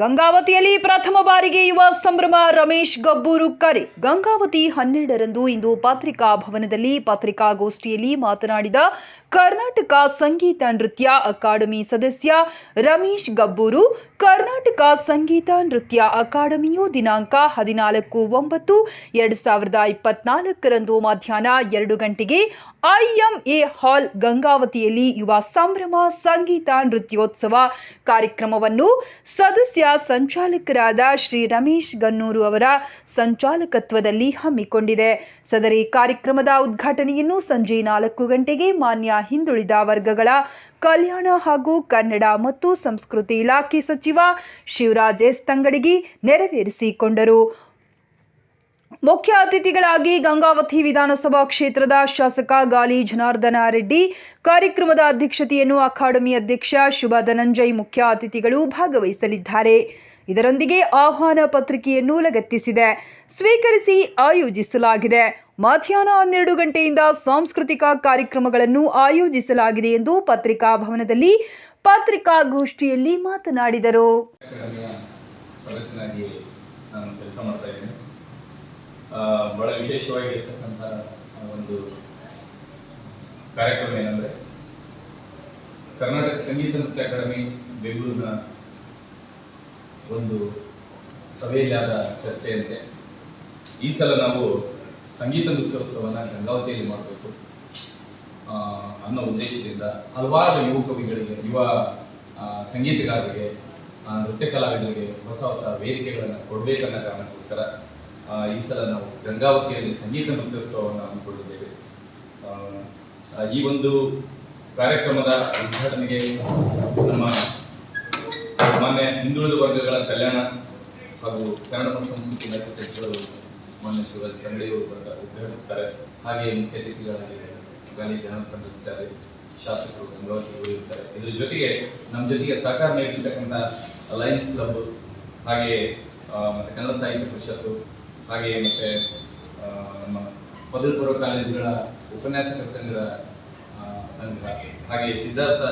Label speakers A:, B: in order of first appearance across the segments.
A: ಗಂಗಾವತಿಯಲ್ಲಿ ಪ್ರಥಮ ಬಾರಿಗೆ ಯುವ ಸಂಭ್ರಮ ರಮೇಶ್ ಗಬ್ಬೂರು ಕರೆ. ಗಂಗಾವತಿ ಹನ್ನೆರಡರಂದು ಇಂದು ಪತ್ರಿಕಾ ಭವನದಲ್ಲಿ ಪತ್ರಿಕಾಗೋಷ್ಠಿಯಲ್ಲಿ ಮಾತನಾಡಿದ ಕರ್ನಾಟಕ ಸಂಗೀತ ನೃತ್ಯ ಅಕಾಡೆಮಿ ಸದಸ್ಯ ರಮೇಶ್ ಗಬ್ಬೂರು, ಕರ್ನಾಟಕ ಸಂಗೀತ ನೃತ್ಯ ಅಕಾಡೆಮಿಯು ದಿನಾಂಕ ಹದಿನಾಲ್ಕು ಒಂಬತ್ತು ಎರಡು ಸಾವಿರದ ಇಪ್ಪತ್ನಾಲ್ಕರಂದು ಮಧ್ಯಾಹ್ನ ಎರಡು ಗಂಟೆಗೆ ಐಎಂಎ ಹಾಲ್ ಗಂಗಾವತಿಯಲ್ಲಿ ಯುವ ಸಂಭ್ರಮ ಸಂಗೀತ ನೃತ್ಯೋತ್ಸವ ಕಾರ್ಯಕ್ರಮವನ್ನು ಸದಸ್ಯ ಸಂಚಾಲಕರಾದ ಶ್ರೀ ರಮೇಶ್ ಗನ್ನೂರು ಅವರ ಸಂಚಾಲಕತ್ವದಲ್ಲಿ ಹಮ್ಮಿಕೊಂಡಿದೆ. ಸದರಿ ಕಾರ್ಯಕ್ರಮದ ಉದ್ಘಾಟನೆಯನ್ನು ಸಂಜೆ ನಾಲ್ಕು ಗಂಟೆಗೆ ಮಾನ್ಯ ಹಿಂದುಳಿದ ವರ್ಗಗಳ ಕಲ್ಯಾಣ ಹಾಗೂ ಕನ್ನಡ ಮತ್ತು ಸಂಸ್ಕೃತಿ ಇಲಾಖೆ ಸಚಿವ ಶಿವರಾಜ್ ಎಸ್ ತಂಗಡಗಿ ನೆರವೇರಿಸಿಕೊಂಡರು. ಮುಖ್ಯ ಅತಿಥಿಗಳಾಗಿ ಗಂಗಾವತಿ ವಿಧಾನಸಭಾ ಕ್ಷೇತ್ರದ ಶಾಸಕ ಗಾಲಿ ಜನಾರ್ದನ ರೆಡ್ಡಿ, ಕಾರ್ಯಕ್ರಮದ ಅಧ್ಯಕ್ಷತೆಯನ್ನು ಅಕಾಡೆಮಿ ಅಧ್ಯಕ್ಷ ಶುಭ ಧನಂಜಯ್ ಮುಖ್ಯ ಅತಿಥಿಗಳು ಭಾಗವಹಿಸಲಿದ್ದಾರೆ. ಇದರೊಂದಿಗೆ ಆಹ್ವಾನ ಪತ್ರಿಕೆಯನ್ನು ಲಗತ್ತಿಸಿದೆ. ಸ್ವೀಕರಿಸಿ ಆಯೋಜಿಸಲಾಗಿದೆ. ಮಧ್ಯಾಹ್ನ ಹನ್ನೆರಡು ಗಂಟೆಯಿಂದ ಸಾಂಸ್ಕೃತಿಕ ಕಾರ್ಯಕ್ರಮಗಳನ್ನು ಆಯೋಜಿಸಲಾಗಿದೆ ಎಂದು ಪತ್ರಿಕಾ ಭವನದಲ್ಲಿ ಪತ್ರಿಕಾಗೋಷ್ಠಿಯಲ್ಲಿ ಮಾತನಾಡಿದರು
B: ಅಕಾಡೆಮಿಯ ಸದಸ್ಯನಾಗಿ ನಾನು ಕೆಲಸ ಮಾಡ್ತಾ ಇದ್ದೇನೆ ಆ, ಬಹಳ ವಿಶೇಷವಾಗಿರ್ತಕ್ಕಂಥ ಒಂದು ಕಾರ್ಯಕ್ರಮ ಏನಂದರೆ ಕರ್ನಾಟಕ ಸಂಗೀತ ನೃತ್ಯ ಅಕಾಡೆಮಿ ಬೆಂಗಳೂರಿನ ಒಂದು ಸಭೆಯಲ್ಲಿ ಆದ ಚರ್ಚೆಯಂತೆ. ಈ ಸಲ ನಾವು ಸಂಗೀತ ನೃತ್ಯೋತ್ಸವನ ಗಂಗಾವತಿಯಲ್ಲಿ ಮಾಡಬೇಕು. ಅನ್ನೋ ಉದ್ದೇಶದಿಂದ ಹಲವಾರು ಯುವ ಕವಿಗಳಿಗೆ, ಯುವ ಸಂಗೀತಗಾರರಿಗೆ ನೃತ್ಯ ಕಲಾವಿದರಿಗೆ ಹೊಸ ಹೊಸ ವೇದಿಕೆಗಳನ್ನು ಕೊಡಬೇಕನ್ನೋ ಕಾರಣಕ್ಕೋಸ್ಕರ ಈ ಸಲ ನಾವು ಗಂಗಾವತಿಯಲ್ಲಿ ಸಂಗೀತ ನೃತ್ಯೋತ್ಸವವನ್ನು ಆ, ಈ ಒಂದು ಕಾರ್ಯಕ್ರಮದ ಉದ್ಘಾಟನೆಗೆ ನಮ್ಮ ಮಾನ್ಯ ಹಿಂದುಳಿದ ವರ್ಗಗಳ ಕಲ್ಯಾಣ ಹಾಗೂ ಕನ್ನಡ ಸಂಸ್ಕೃತಿ ಇಲಾಖೆ ಸಚಿವರು ಮಾನ್ಯ ಶಿವರಾಜ್ ತಂಗಡಿಯವರು ಬಂದ ಉದ್ಘಾಟಿಸ್ತಾರೆ. ಹಾಗೆ ಮುಖ್ಯ ಅತಿಥಿಗಳಾಗಿ ಗಾಲಿ ಜನಾರ್ದನ್ ಸಾರಿ ಶಾಸಕರು ಗಂಗಾವತಿ ಅವರು ಇರ್ತಾರೆ. ಇದ್ರ ಜೊತೆಗೆ ನಮ್ಮ ಜೊತೆಗೆ ಸಹಕಾರ ನೀಡಿರ್ತಕ್ಕಂಥ ಲಯನ್ಸ್ ಕ್ಲಬ್ ಹಾಗೆ ಮತ್ತೆ ಕನ್ನಡ ಸಾಹಿತ್ಯ ಪರಿಷತ್ತು ಹಾಗೆ ಮತ್ತೆ ನಮ್ಮ ಪದವಿ ಪೂರ್ವ ಕಾಲೇಜುಗಳ ಉಪನ್ಯಾಸಕ ಸಂಘದ ಸಂಘ ಹಾಗೆ ಸಿದ್ಧಾರ್ಥ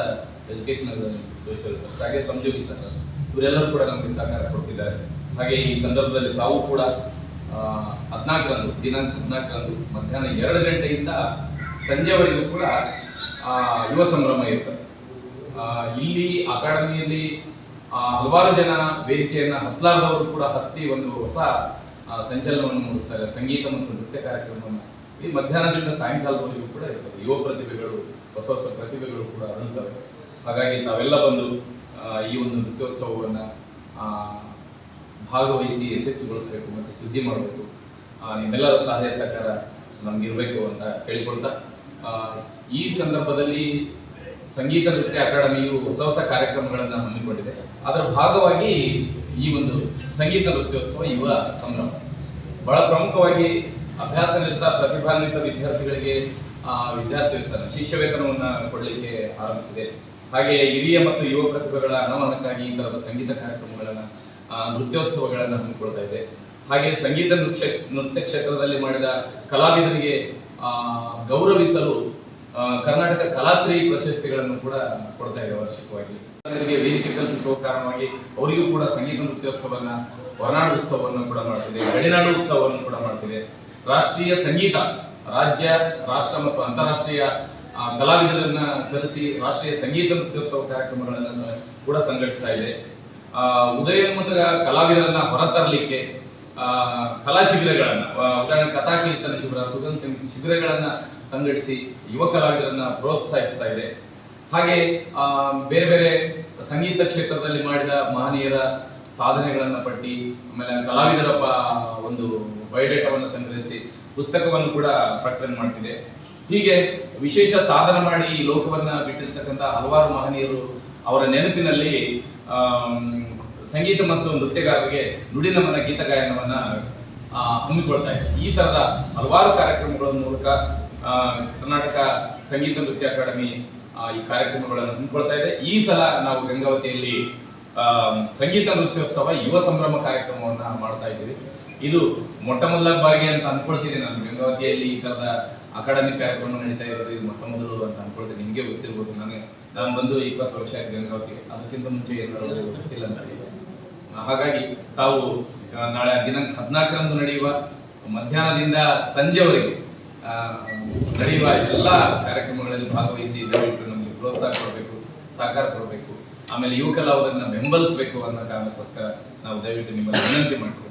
B: ಎಜುಕೇಶನಲ್ ಸೋಷಿಯಲ್ ಟ್ರಸ್ಟ್ ಹಾಗೆ ಸಂಯೋಗಿತ ಟ್ರಸ್ಟ್ ಇವರೆಲ್ಲರೂ ಕೂಡ ನಮಗೆ ಸಹಕಾರ ಕೊಡ್ತಿದ್ದಾರೆ. ಹಾಗೆ ಈ ಸಂದರ್ಭದಲ್ಲಿ ತಾವು ಕೂಡ ಹದಿನಾಲ್ಕರಂದು, ದಿನಾಂಕ ಹದಿನಾಲ್ಕರಂದು ಮಧ್ಯಾಹ್ನ ಎರಡು ಗಂಟೆಯಿಂದ ಸಂಜೆವರೆಗೂ ಕೂಡ ಯುವ ಸಂಭ್ರಮ ಇರ್ತದೆ. ಇಲ್ಲಿ ಅಕಾಡೆಮಿಯಲ್ಲಿ ಹಲವಾರು ಜನ ವೇದಿಕೆಯನ್ನು ಹತ್ತಲಾರದವರು ಕೂಡ ಹತ್ತಿ ಒಂದು ಹೊಸ ಸಂಚಲನವನ್ನು ಮೂಡಿಸ್ತಾರೆ, ಸಂಗೀತ ಮತ್ತು ನೃತ್ಯ ಕಾರ್ಯಕ್ರಮವನ್ನು. ಈ ಮಧ್ಯಾಹ್ನದಿಂದ ಸಾಯಂಕಾಲದವರೆಗೂ ಕೂಡ ಇರ್ತದೆ. ಯುವ ಪ್ರತಿಭೆಗಳು, ಹೊಸ ಹೊಸ ಪ್ರತಿಭೆಗಳು ಕೂಡ ಅರಳುತ್ತವೆ ಹಾಗಾಗಿ ತಾವೆಲ್ಲ ಬಂದು ಈ ಒಂದು ನೃತ್ಯೋತ್ಸವವನ್ನು ಭಾಗವಹಿಸಿ ಯಶಸ್ಸುಗೊಳಿಸಬೇಕು ಮತ್ತು ಸುದ್ದಿ ಮಾಡಬೇಕು. ನಿಮ್ಮೆಲ್ಲರ ಸಹಾಯ ಸಹಕಾರ ನಮಗಿರಬೇಕು ಅಂತ ಕೇಳಿಕೊಳ್ತಾ ಈ ಸಂದರ್ಭದಲ್ಲಿ ಸಂಗೀತ ನೃತ್ಯ ಅಕಾಡೆಮಿಯು ಹೊಸ ಹೊಸ ಕಾರ್ಯಕ್ರಮಗಳನ್ನು ಹಮ್ಮಿಕೊಂಡಿದೆ. ಅದರ ಭಾಗವಾಗಿ ಈ ಒಂದು ಸಂಗೀತ ನೃತ್ಯೋತ್ಸವ ಯುವ ಸಂಭ್ರಮ. ಬಹಳ ಪ್ರಮುಖವಾಗಿ ಅಭ್ಯಾಸ ನಿರತ ಪ್ರತಿಭಾನ್ವಿತ ವಿದ್ಯಾರ್ಥಿಗಳಿಗೆ ಆ, ವಿದ್ಯಾರ್ಥಿ ಶಿಷ್ಯ ವೇತನವನ್ನು ಕೊಡಲಿಕ್ಕೆ ಆರಂಭಿಸಿದೆ. ಹಾಗೆ ಹಿರಿಯ ಮತ್ತು ಯುವ ಪ್ರತಿಭೆಗಳ ಅನಾವರಣಕ್ಕಾಗಿ ಈ ತರಹದ ಸಂಗೀತ ಕಾರ್ಯಕ್ರಮಗಳನ್ನು ನೃತ್ಯೋತ್ಸವಗಳನ್ನು ಹಮ್ಮಿಕೊಳ್ತಾ ಇದೆ. ಹಾಗೆ ಸಂಗೀತ ನೃತ್ಯ ನೃತ್ಯ ಕ್ಷೇತ್ರದಲ್ಲಿ ಮಾಡಿದ ಕಲಾವಿದರಿಗೆ ಗೌರವಿಸಲು ಕರ್ನಾಟಕ ಕಲಾಶ್ರೀ ಪ್ರಶಸ್ತಿಗಳನ್ನು ಕೂಡ ಕೊಡ್ತಾ ಇದೆ ವಾರ್ಷಿಕವಾಗಿ. ವೇದಿಕೆ ಕಲ್ಪಿಸುವ ಕಾರಣವಾಗಿ ಅವರಿಗೂ ಕೂಡ ಸಂಗೀತ ನೃತ್ಯೋತ್ಸವನ್ನ ಹೊರನಾಡು ಉತ್ಸವವನ್ನು ಕೂಡ ಮಾಡ್ತಿದೆ ಗಡಿನಾಡು ಉತ್ಸವವನ್ನು ಕೂಡ ಮಾಡ್ತಿದೆ. ರಾಷ್ಟ್ರೀಯ ಸಂಗೀತ, ರಾಜ್ಯ, ರಾಷ್ಟ್ರ ಮತ್ತು ಅಂತಾರಾಷ್ಟ್ರೀಯ ಕಲಾವಿದರನ್ನ ಕರೆಸಿ ರಾಷ್ಟ್ರೀಯ ಸಂಗೀತ ನೃತ್ಯೋತ್ಸವ ಕಾರ್ಯಕ್ರಮಗಳನ್ನು ಕೂಡ ಸಂಘಟಿಸ್ತಾ ಇದೆ. ಉದಯೋನ್ಮುಖ ಕಲಾವಿದರನ್ನ ಹೊರತರಲಿಕ್ಕೆ ಕಲಾ ಶಿಬಿರಗಳನ್ನ ಉದಾಹರಣೆ ಕಥಾ ಕೀರ್ತನ ಶಿಬಿರ, ಸುಗಂಧ ಶಿಬಿರಗಳನ್ನ ಸಂಘಟಿಸಿ ಯುವ ಕಲಾವಿದರನ್ನ ಪ್ರೋತ್ಸಾಹಿಸ್ತಾ ಇದೆ. ಹಾಗೆ ಬೇರೆ ಬೇರೆ ಸಂಗೀತ ಕ್ಷೇತ್ರದಲ್ಲಿ ಮಾಡಿದ ಮಹನೀಯರ ಸಾಧನೆಗಳನ್ನು ಪಟ್ಟಿ, ಆಮೇಲೆ ಕಲಾವಿದರ ಒಂದು ಬಯೋಡೇಟಾವನ್ನು ಸಂಗ್ರಹಿಸಿ ಪುಸ್ತಕವನ್ನು ಕೂಡ ಪ್ರಕಟಣೆ ಮಾಡ್ತಿದೆ. ಹೀಗೆ ವಿಶೇಷ ಸಾಧನೆ ಮಾಡಿ ಈ ಲೋಕವನ್ನ ಬಿಟ್ಟಿರ್ತಕ್ಕಂಥ ಹಲವಾರು ಮಹನೀಯರು ಅವರ ನೆನಪಿನಲ್ಲಿ ಸಂಗೀತ ಮತ್ತು ನೃತ್ಯಗಾರರಿಗೆ ನುಡಿನಮನ ಗೀತ ಗಾಯನವನ್ನ ಹಮ್ಮಿಕೊಳ್ತಾ ಇದೆ ಈ ತರದ ಹಲವಾರು ಕಾರ್ಯಕ್ರಮಗಳ ಮೂಲಕ ಕರ್ನಾಟಕ ಸಂಗೀತ ನೃತ್ಯ ಅಕಾಡೆಮಿ ಈ ಕಾರ್ಯಕ್ರಮಗಳನ್ನು ಹಮ್ಮಿಕೊಳ್ತಾ ಇದೆ. ಈ ಸಲ ನಾವು ಗಂಗಾವತಿಯಲ್ಲಿ ಸಂಗೀತ ನೃತ್ಯೋತ್ಸವ ಯುವ ಸಂಭ್ರಮ ಕಾರ್ಯಕ್ರಮವನ್ನು ಮಾಡ್ತಾ ಇದ್ದೀವಿ. ಇದು ಮೊಟ್ಟ ಮೊದಲ ಬಾರಿಗೆ ಅಂತ ಅನ್ಕೊಳ್ತೀನಿ. ನಾನು ಗಂಗಾವತಿಯಲ್ಲಿ ಈ ತರದ ಅಕಾಡೆಮಿ ಕಾರ್ಯಕ್ರಮ ನಡೀತಾ ಇರೋದು ಇದು ಮೊಟ್ಟ ಮೊದಲು ಅಂತ ಅನ್ಕೊಳ್ತೀನಿ. ನಿಮಗೆ ಗೊತ್ತಿರ್ಬೋದು. ನನಗೆ, ನಾನು ಬಂದು ಇಪ್ಪತ್ತು ವರ್ಷ ಆಗಿದೆ ಗಂಗಾವತಿಗೆ ಅದಕ್ಕಿಂತ ಮುಂಚೆ ಏನಾದರೂ ಗೊತ್ತಿಲ್ಲ ಅಂತ ಹಾಗಾಗಿ ತಾವು ನಾಳೆ ದಿನಾಂಕ ಹದಿನಾಲ್ಕರಂದು ನಡೆಯುವ ಮಧ್ಯಾಹ್ನದಿಂದ ಸಂಜೆವರೆಗೆ ನಡೆಯುವ ಎಲ್ಲ ಕಾರ್ಯಕ್ರಮಗಳಲ್ಲಿ ಭಾಗವಹಿಸಿ ದಯವಿಟ್ಟು ನಮಗೆ ಪ್ರೋತ್ಸಾಹ ಕೊಡಬೇಕು, ಸಹಕಾರ ಕೊಡಬೇಕು. ಆಮೇಲೆ ಯುವಕಲಾವುದನ್ನು ಬೆಂಬಲಿಸಬೇಕು ಅನ್ನೋ ಕಾರಣಕ್ಕೋಸ್ಕರ ನಾವು ದಯವಿಟ್ಟು ನಿಮ್ಮನ್ನು ವಿನಂತಿ ಮಾಡ್ತೀವಿ